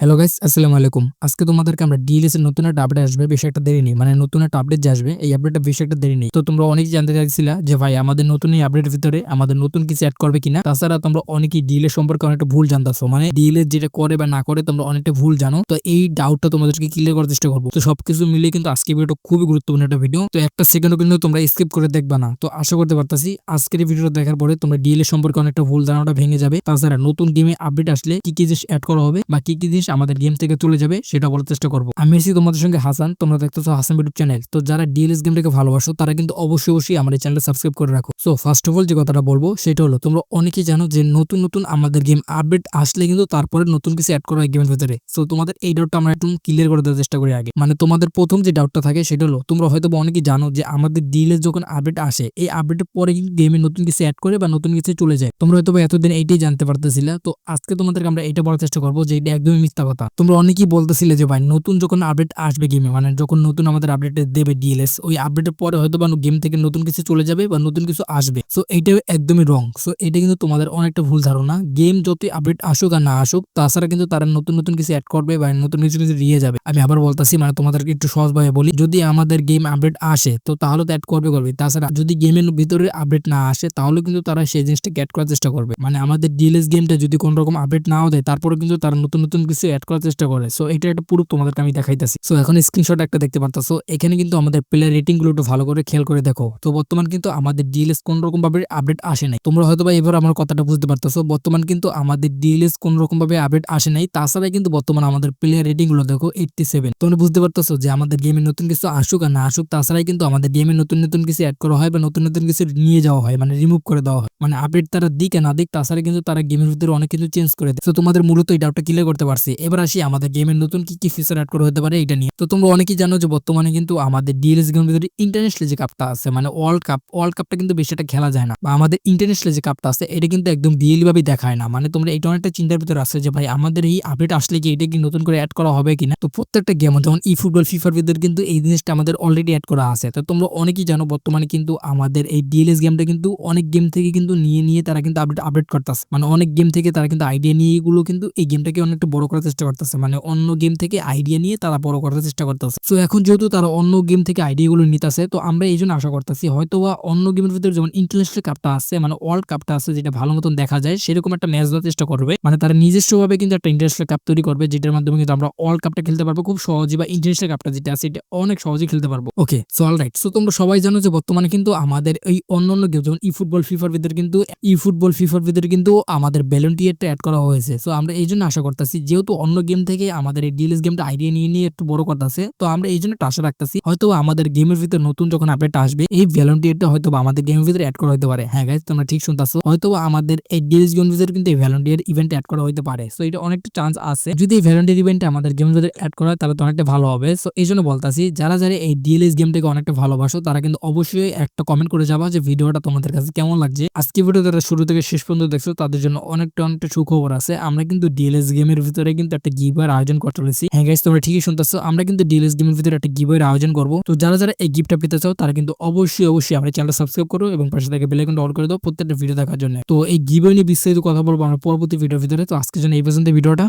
Hello guys আসসালামু আলাইকুম। আজকে তোমাদেরকে আমরা ডিএলএস এর নতুন একটা আপডেট আসবে, বেশি একটা দেরি নেই। মানে নতুন একটা আপডেট যে আসবে, এই আপডেটটা বেশি একটা দেরি নেই। তো তোমরা অনেকেই জানতে চাইছিলা যে ভাই, আমাদের নতুন এই আপডেটের ভিতরে আমাদের নতুন কিছু অ্যাড করবে কিনা? তাছাড়া তোমরা অনেকেই ডিএলএস সম্পর্কে অনেকটা ভুল জানতাছো। মানে ডিএলএস যেটা করে বা না করে তোমরা অনেকটা ভুল জানো। তো এই ডাউটটা তোমাদেরকে ক্লিয়ার করার চেষ্টা করব। তো সবকিছু মিলিয়ে কিন্তু আজকে ভিডিওটা খুবই গুরুত্বপূর্ণ একটা ভিডিও তো একটা সেকেন্ডও কিন্তু তোমরা স্কিপ করে দেখবা না। তো আশা করতে পারতাছি, আজকের ভিডিওটা দেখার পরে তোমরা ডিএলএস সম্পর্কে অনেকটা ভুল ধারণাটা ভেঙে যাবে। তাছাড়া নতুন গেমে আপডেট আসলে কি কি জিনিস অ্যাড করা হবে বা কি কি জিনিস আমাদের গেম থেকে চলে যাবে, সেটা বলার চেষ্টা করব। আমি এসি তোমাদের সঙ্গে হাসান, তোমরা দেখতেছো হাসান ইউটিউব চ্যানেল তো যারা ডিএলএস গেমটাকে ভালোবাসো, তারা কিন্তু অবশ্যই অবশ্যই আমার এই চ্যানেল সাবস্ক্রাইব করে রাখো। সো ফার্স্ট অফ অল যে কথাটা বলব, সেটা হলো, তোমরা অনেকেই জানো যে নতুন নতুন আমাদের গেম আপডেট আসলে কিন্তু তারপরে নতুন কিছু অ্যাড করা হয় গেমের ভিতরে। সো তোমাদের এই ডাউটটা আমরা একটু ক্লিয়ার করে দেওয়ার চেষ্টা করি আগে। মানে তোমাদের প্রথম যে ডাউটটা থাকে, সেটা হলো, তোমরা হয়তো অনেকেই জানো যে আমাদের ডিএলএস যখন আপডেট আসে, এই আপডেটের পরে কিন্তু গেমে নতুন কিছু অ্যাড করে বা নতুন কিছু চলে যায়। তোমরা হয়তো এতদিন এইটাই জানতে পারতেছিলে। তো আজকে তোমাদেরকে আমরা এটা বলার চেষ্টা করব যে এটা একদমই মিথ্যা কথা। তোমরা অনেকেই বলতেছিলে যে, ভাই, নতুন যখন আপডেট আসবে গেমে মানে যখন নতুন আমাদের আপডেট দেবে ডিএলএস ওই আপডেটের পরে হয়তো বা গেম থেকে নতুন কিছু চলে যাবে বা নতুন কিছু আসবে। সো এটা একদমই রং সো এটা কিন্তু তোমাদের অনেকটা ভুল ধারণা। গেম যতই আপডেট আসুক আর না আসুক, তাছাড়া কিন্তু তারা নতুন নতুন কিছু অ্যাড করবে বা নতুন কিছু কিছু দিয়ে যাবে। আমি আবার বলতাছি মানে তোমাদেরকে একটু সহজভাবে বলি, যদি আমাদের গেম আপডেট আসে, তো তাহলে তো অ্যাড করবে করবে। তাছাড়া যদি গেমের ভিতরে আপডেট না আসে, তাহলে কিন্তু তারা সেই জিনিসটাকে অ্যাড করার চেষ্টা করবে। মানে আমাদের ডিএলএস গেমটা যদি কোন রকম আপডেট নাও দেয়, তারপরে কিন্তু তারা নতুন নতুন কিছু অ্যাড করার চেষ্টা করে। সো এটা একটা পুরো তোমাদেরকে আমি দেখাইতেছি। সো এখন স্ক্রিনশট একটা দেখতে পারতাছো। এখানে কিন্তু আমাদের প্লেয়ার রেটিংগুলো একটু ভালো করে খেয়াল করে দেখো। তো বর্তমান কিন্তু আমাদের ডিএলএস কোন রকম ভাবে আপডেট আসে নাই। তোমরা হয়তো এবার আমার কথাটা বুঝতে পারতেছো। বর্তমান কিন্তু আমাদের ডিএলএস কোন রকম ভাবে আপডেট আসে নাই। তাছাড়া কিন্তু বর্তমান আমাদের প্লেয়ার রেটিংগুলো দেখো এইটটি সেভেন তোমরা বুঝতে পারতেছো যে আমাদের গেমে নতুন কিছু আসুক আর না আসুক, তাছাড়াই কিন্তু আমাদের গেমে নতুন নতুন কিছু অ্যাড করা হয় বা নতুন নতুন কিছু নিয়ে যাওয়া হয় মানে রিমুভ করে দেওয়া হয়। মানে আপডেট তারা দিক না দিক তাছাড়া কিন্তু তারা গেমের ভিতরে অনেক কিছু চেঞ্জ করে দেয়। তো তোমাদের মূলত এই ডাউটটা ক্লিয়ার করতে পারছি। এবার আসি আমাদের গেমের নতুন কি কি ফিচার অ্যাড করা হতে পারে এটা নিয়ে। তো তোমরা অনেকেই জানো যে বর্তমানে কিন্তু আমাদের ডিএলএস গেমের ভিতরে ইন্টারন্যাশনাল যে কাপটা আছে মানে ওয়ার্ল্ড কাপ ওয়ার্ল্ড কাপটা কিন্তু বেশি একটা খেলা যায় না বা আমাদের ইন্টারন্যাশনাল যে কাপটা আছে, এটা কিন্তু একদম ভাবে দেখায় না। মানে তোমরা এটা অনেকটা চিন্তার ভিতরে আছে যে, ভাই, আমাদের এই আপডেট আসলে কি? এটা কি নতুন করে অ্যাড করা হবে কিনা? তো প্রত্যেকটা গেম যেমন ই ফুটবল ফিফার ভিতরে কিন্তু এই জিনিসটা আমাদের অলরেডি অ্যাড করা আছে। তো তোমরা অনেকেই জানো, বর্তমানে কিন্তু আমাদের এই ডিএলএস গেমটা কিন্তু অনেক গেম থেকে কিন্তু নিয়ে নিয়ে তারা কিন্তু আপডেট আপডেট করতেছে। মানে অনেক গেম থেকে তারা কিন্তু আইডিয়া নিয়ে এগুলো কিন্তু এই গেমটাকে অনেকটা বড় করার চেষ্টা করতেছে। মানে অন্য গেম থেকে আইডিয়া নিয়ে তারা বড় করার চেষ্টা করতেছে। তো এখন যেহেতু তারা অন্য গেম থেকে আইডিয়াগুলো নিতেছে, তো আমরা এই জন্য আশা করতেছি হয়তো বা অন্য গেমের ভিতরে যেমন ইন্টারন্যাশনাল কাপটা আছে মানে ওয়ার্ল্ড কাপটা আছে যেটা ভালো মতন দেখা যায়, সেরকম একটা ম্যাচ দেওয়ার চেষ্টা করবে। মানে তারা নিজস্বভাবে কিন্তু একটা ইন্টারন্যাশনাল কাপ তৈরি করবে, যেটার মাধ্যমে কিন্তু আমরা ওয়ার্ল্ড কাপটা খেলতে পারব খুব সহজে বা ইন্টারন্যাশনাল কাপটা যেটা আছে এটা অনেক সহজেই খেলতে পারব। Okay so all right so তোমরা সবাই জানো যে বর্তমানে কিন্তু আমাদের এই অন্য অন্য গেম, যেমন ই ফুটবল ফিফার ভিতরে কিন্তু ই ফুটবল ফিফার ভিতরে কিন্তু আমাদের ভ্যালেন্টিয়ারটা অ্যাড করা হয়েছে। সো আমরা এই জন্য আশা করতেছি, যেহেতু অন্য গেম থেকে আমাদের এই ডিএলএস গেমটা আইডিয়া নিয়ে নিয়ে একটু বড় করতেছে, তো আমরা এই জন্য আশা রাখতেছি হয়তো আমাদের গেমের ভিতরে নতুন যখন আপডেট আসবে, এই ভ্যালেন্টিয়ারটা হয়তো আমাদের গেমের ভিতরে অ্যাড করা হতে পারে। হ্যাঁ গাইজ তোমরা ঠিক শুনতেছো। হয়তো আমাদের এই ডিএলএস গেমের ভিতরে কিন্তু এই ভ্যালেন্টিয়ার ইভেন্ট অ্যাড করা হতে পারে। সো এটা অনেকটা চান্স আছে। যদি এই ভ্যালেন্টিয়ার ইভেন্টে আমাদের গেমের ভিতরে অ্যাড করা হয়, তাহলে তো অনেকটা ভালো হবে। সো এই জন্য বলতাছি, যারা যারা এই ডিএলএস গেমটাকে অনেকটা ভালোবাসো, তারা কিন্তু অবশ্যই একটা কমেন্ট করে যাবা যে ভিডিওটা তোমাদের কাছে কেমন লাগছে। আজকে ভিডিও যারা শুরু থেকে শেষ পর্যন্ত দেখছ, তাদের জন্য অনেকটা অনেকটা সুখবর আছে। আমরা কিন্তু ডিএলএস গেমের ভিতরে কিন্তু একটা গিভার আয়োজন করে চলেছি। হ্যাঁ গাইজ তোমরা ঠিকই শুনতেছো, আমরা কিন্তু ডিএলএস গেমের ভিতরে একটা গিভার আয়োজন করব। তো যারা যারা এই গিফটটা পেতে চাও, তারা কিন্তু অবশ্যই অবশ্যই আমার চ্যানেলটা সাবস্ক্রাইব করো এবং পাশে থেকে বেলাইকনটা অন করে দাও প্রত্যেকটা ভিডিও দেখার জন্য। তো এই গিভার নিয়ে বিস্তারিত কথা বলব আমরা পরবর্তী ভিডিওর ভিতরে। তো আজকের জন্য এই পর্যন্ত ভিডিওটা।